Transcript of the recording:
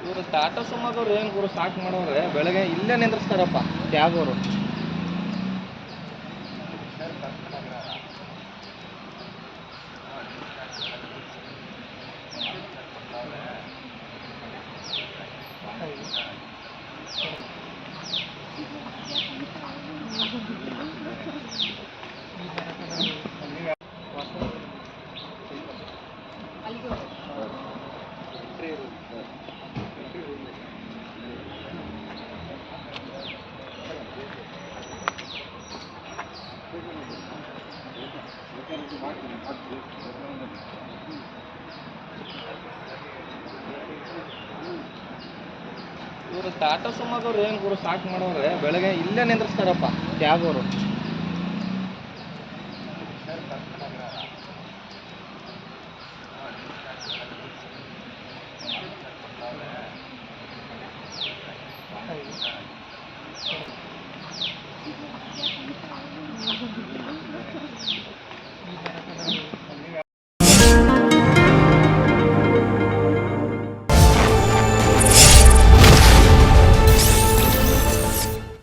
ಇವರು ಟಾಟಾ ಸುಮಾರು ಏನು ಗುರು ಸಾಕ್ ಮಾಡವ್ರೆ ಬೆಳಗ್ಗೆ ಇಲ್ಲೇ ನಿಂದ್ರಿಸ್ತಾರಪ್ಪ ತ್ಯಾಗೋರು. ಇವರು ಟಾಟಾ ಸುಮಗವ್ರು ಏನು ಗುರು ಸ್ಟಾರ್ಟ್ ಮಾಡೋರೆ ಬೆಳಗ್ಗೆ ಇಲ್ಲೇ ನಿಂದ್ರಿಸ್ತಾರಪ್ಪ ಕ್ಯಾಬ್ ಅವರು